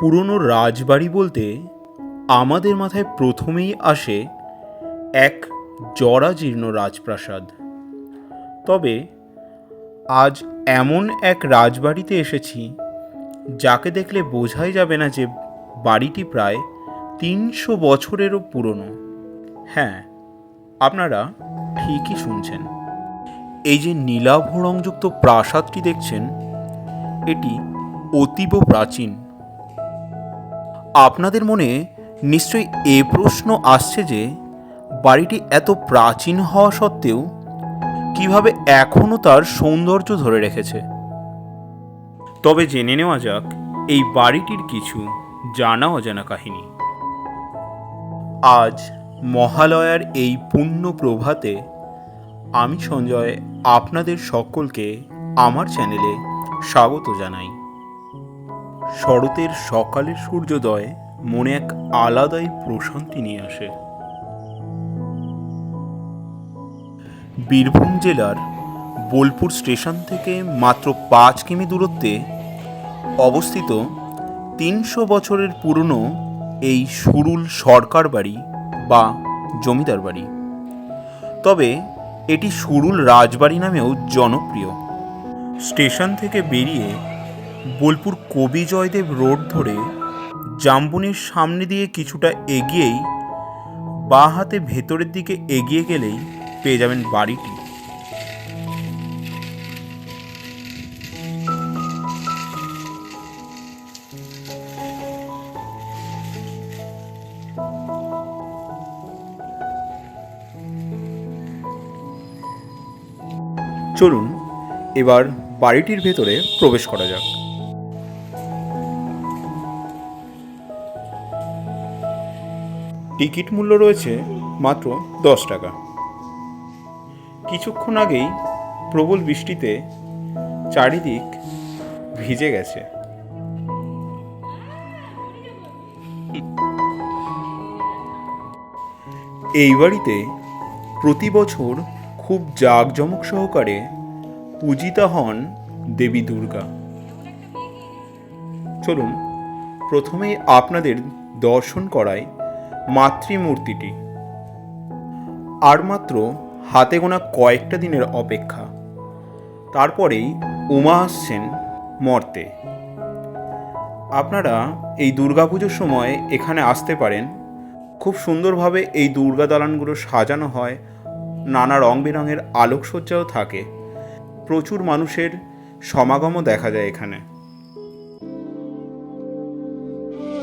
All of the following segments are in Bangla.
পুরনো রাজবাড়ি বলতে আমাদের মাথায় প্রথমেই আসে এক জরাজীর্ণ রাজপ্রাসাদ। তবে আজ এমন এক রাজবাড়িতে এসেছি যাকে দেখলে বোঝাই যাবে না যে বাড়িটি প্রায় তিনশো বছরেরও পুরনো। হ্যাঁ আপনারা ঠিকই শুনছেন। এই যে নীলাভ রংযুক্ত প্রাসাদটি দেখছেন, এটি অতীব প্রাচীন। আপনাদের মনে নিশ্চয়ই এ প্রশ্ন আসছে যে, বাড়িটি এত প্রাচীন হওয়া সত্ত্বেও কীভাবে এখনও তার সৌন্দর্য ধরে রেখেছে? তবে জেনে নেওয়া যাক, এই বাড়িটির কিছু জানা অজানা কাহিনী। আজ মহালয়ার এই পুণ্য প্রভাতে আমি সঞ্জয় আপনাদের সকলকে আমার চ্যানেলে স্বাগত জানাই। শরতের সকালের সূর্যোদয় মনে এক আলাদাই প্রশান্তি নিয়ে আসে। বীরভূম জেলার বোলপুর স্টেশন থেকে মাত্র পাঁচ কিমি দূরত্বে অবস্থিত তিনশো বছরের পুরনো এই সুরুল সরকার বাড়ি বা জমিদার বাড়ি। তবে এটি সুরুল রাজবাড়ি নামেও জনপ্রিয়। স্টেশন থেকে বেরিয়ে বোলপুর কবি জয়দেব রোড ধরে জাম্বুনির সামনে দিয়ে কিছুটা এগিয়েই বাঁ হাতে ভেতরের দিকে এগিয়ে গেলেই পেয়ে যাবেন বাড়িটি। চলুন, এবার বাড়িটির ভেতরে প্রবেশ করা যাক। টিকিট মূল্য রয়েছে মাত্র দশ টাকা। কিছুক্ষণ আগেই প্রবল বৃষ্টিতে চারিদিক ভিজে গেছে। এই বাড়িতে প্রতি বছর খুব জাঁকজমক সহকারে পূজিতা হন দেবী দুর্গা। চলুন, প্রথমেই আপনাদের দর্শন করায় মাতৃমূর্তিটি। আর মাত্র হাতে গোনা কয়েকটা দিনের অপেক্ষা। তারপরেই উমা আসছেন মর্তে। আপনারা এই দুর্গাপুজোর সময় এখানে আসতে পারেন। খুব সুন্দরভাবে এই দুর্গা দালানগুলো সাজানো হয়। নানা রং বেরঙের আলোকসজ্জাও থাকে। প্রচুর মানুষের সমাগমও দেখা যায় এখানে।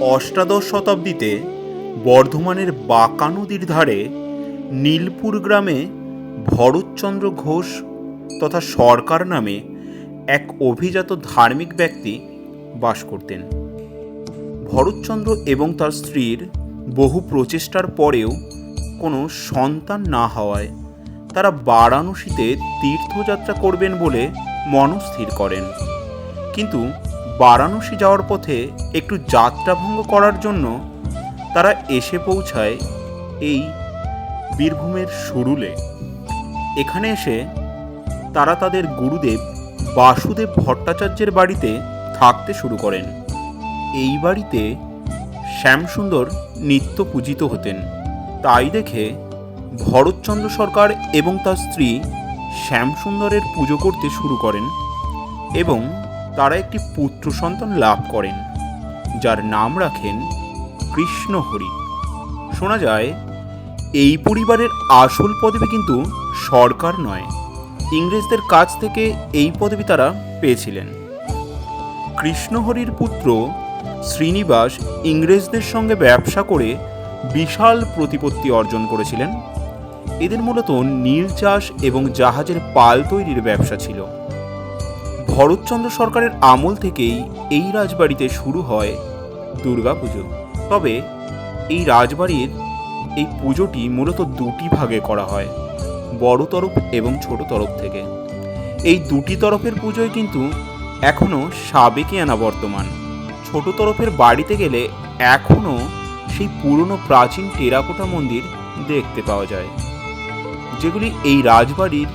অষ্টাদশ শতাব্দীতে বর্ধমানের বাঁকা নদীর ধারে নীলপুর গ্রামে ভরতচন্দ্র ঘোষ তথা সরকার নামে এক অভিজাত ধার্মিক ব্যক্তি বাস করতেন। ভরতচন্দ্র এবং তার স্ত্রীর বহু প্রচেষ্টার পরেও কোনো সন্তান না হওয়ায় তারা বারাণসীতে তীর্থযাত্রা করবেন বলে মনস্থির করেন। কিন্তু বারাণসী যাওয়ার পথে একটু যাত্রাভঙ্গ করার জন্য তারা এসে পৌঁছায় এই বীরভূমের সুরুলে। এখানে এসে তারা তাদের গুরুদেব বাসুদেব ভট্টাচার্যের বাড়িতে থাকতে শুরু করেন। এই বাড়িতে শ্যামসুন্দর নিত্য পূজিত হতেন। তাই দেখে ভরতচন্দ্র সরকার এবং তার স্ত্রী শ্যামসুন্দরের পুজো করতে শুরু করেন এবং তারা একটি পুত্র সন্তান লাভ করেন, যার নাম রাখেন কৃষ্ণহরি শোনা যায়, এই পরিবারের আসল পদবি কিন্তু সরকার নয়। ইংরেজদের কাছ থেকে এই পদবি তারা পেয়েছিলেন। কৃষ্ণহরির পুত্র শ্রীনিবাস ইংরেজদের সঙ্গে ব্যবসা করে বিশাল প্রতিপত্তি অর্জন করেছিলেন। এদের মূলত নীল চাষ এবং জাহাজের পাল তৈরির ব্যবসা ছিল। ভরতচন্দ্র সরকারের আমল থেকেই এই রাজবাড়িতে শুরু হয় দুর্গাপুজো। তবে এই রাজবাড়ির এই পুজোটি মূলত দুটি ভাগে করা হয়, বড় তরফ এবং ছোট তরফ থেকে। এই দুটি তরফের পুজোয় কিন্তু এখনও সাবেকে আনা বর্তমান। ছোট তরফের বাড়িতে গেলে এখনও সেই পুরনো প্রাচীন টেরাকোটা মন্দির দেখতে পাওয়া যায়, যেগুলি এই রাজবাড়ির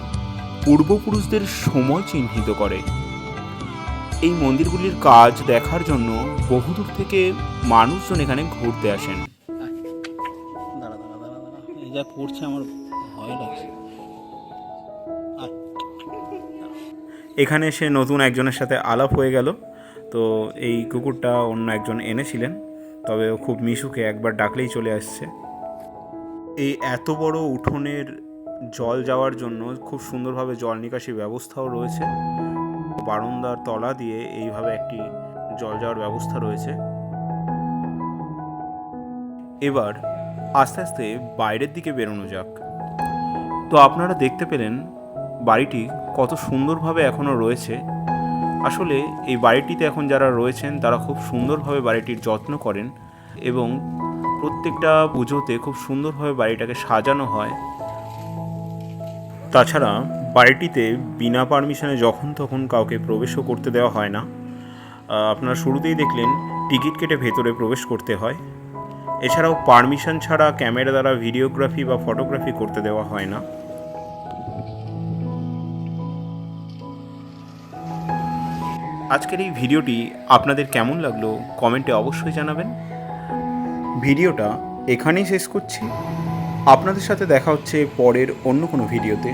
পূর্বপুরুষদের সময় চিহ্নিত করে। এই মন্দিরগুলির কাজ দেখার জন্য বহুদূর থেকে মানুষজন এখানে ঘুরতে আসেন। যা করছে আমার ভয় লাগছে। এখানে এসে নতুন একজনের সাথে আলাপ হয়ে গেল। তো এই কুকুরটা অন্য একজন এনেছিলেন তবে ও খুব মিশুকে একবার ডাকলেই চলে আসছে। এই এত বড় উঠোনের জল যাওয়ার জন্য খুব সুন্দরভাবে জল নিকাশি ব্যবস্থাও রয়েছে। বারান্দার তলা দিয়ে এইভাবে একটি জল যাওয়ার ব্যবস্থা রয়েছে। এবার আস্তে আস্তে বাইরের দিকে বেরোনো যাক। তো আপনারা দেখতে পেলেন বাড়িটি কত সুন্দরভাবে এখনও রয়েছে। আসলে এই বাড়িটিতে এখন যারা রয়েছেন, তারা খুব সুন্দরভাবে বাড়িটির যত্ন করেন এবং প্রত্যেকটা পুজোতে খুব সুন্দরভাবে বাড়িটাকে সাজানো হয়। তাছাড়া বাড়িটিতে বিনা পারমিশনে যখন তখন কাউকে প্রবেশও করতে দেওয়া হয় না। আপনারা শুরুতেই দেখলেন, টিকিট কেটে ভেতরে প্রবেশ করতে হয়। এছাড়াও পারমিশন ছাড়া ক্যামেরা দ্বারা ভিডিওগ্রাফি বা ফটোগ্রাফি করতে দেওয়া হয় না। আজকের এই ভিডিওটি আপনাদের কেমন লাগল, কমেন্টে অবশ্যই জানাবেন। ভিডিওটা এখানেই শেষ করছি। আপনাদের সাথে দেখা হচ্ছে পরের অন্য কোনো ভিডিওতে।